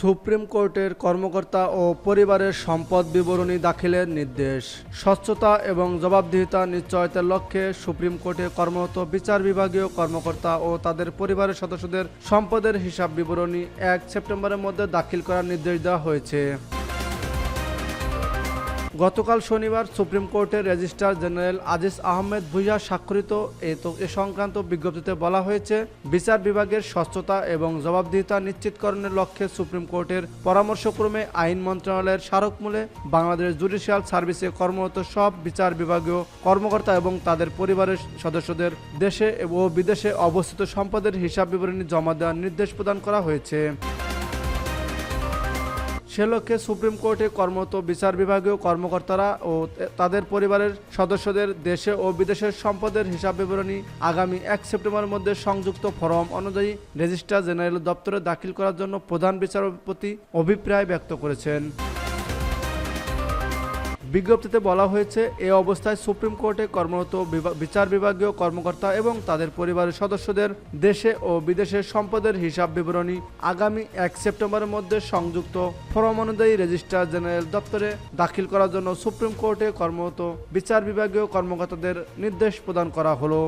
Supreme কোর্টের কর্মকর্তা ও পরিবারের সম্পদ বিবরণী দাখিলের নির্দেশ। স্বচ্ছতা এবং জবাবদিহিতা নিশ্চয়তার লক্ষ্যে সুপ্রিম কোর্টে কর্মরত বিচার বিভাগীয় কর্মকর্তা ও তাদের পরিবারের সদস্যদের সম্পদের হিসাব বিবরণী এক সেপ্টেম্বরের মধ্যে দাখিল করার নির্দেশ দেওয়া হয়েছে। গতকাল শনিবার সুপ্রিম কোর্টের রেজিস্ট্রার জেনারেল আজিজ আহমেদ ভুইয়া স্বাক্ষরিত এ সংক্রান্ত বিজ্ঞপ্তিতে বলা হয়েছে, বিচার বিভাগের স্বচ্ছতা এবং জবাবদিহিতা নিশ্চিতকরণের লক্ষ্যে সুপ্রিম কোর্টের পরামর্শক্রমে আইন মন্ত্রণালয়ের স্মারকমূলে বাংলাদেশ জুডিশিয়াল সার্ভিসে কর্মরত সব বিচার বিভাগীয় কর্মকর্তা এবং তাদের পরিবারের সদস্যদের দেশে ও বিদেশে অবস্থিত সম্পদের হিসাব বিবরণী জমা দেওয়ার নির্দেশ প্রদান করা হয়েছে। সে লক্ষ্যে সুপ্রিম কোর্টে কর্মরত বিচার বিভাগীয় কর্মকর্তারা ও তাদের পরিবারের সদস্যদের দেশে ও বিদেশের সম্পদের হিসাব বিবরণী আগামী এক সেপ্টেম্বরের মধ্যে সংযুক্ত ফরম অনুযায়ী রেজিস্ট্রার জেনারেল দপ্তরে দাখিল করার জন্য প্রধান বিচারপতি অভিপ্রায় ব্যক্ত করেছেন। বিজ্ঞপ্তিতে বলা হয়েছে, এ অবস্থায় সুপ্রিম কোর্টে কর্মরত বিচার বিভাগীয় কর্মকর্তা এবং তাদের পরিবারের সদস্যদের দেশে ও বিদেশে সম্পদের হিসাব বিবরণী আগামী এক সেপ্টেম্বরের মধ্যে সংযুক্ত ফরম অনুযায়ী রেজিস্ট্রার জেনারেল দপ্তরে দাখিল করার জন্য সুপ্রিম কোর্টে কর্মরত বিচার বিভাগীয় কর্মকর্তাদের নির্দেশ প্রদান করা হলো।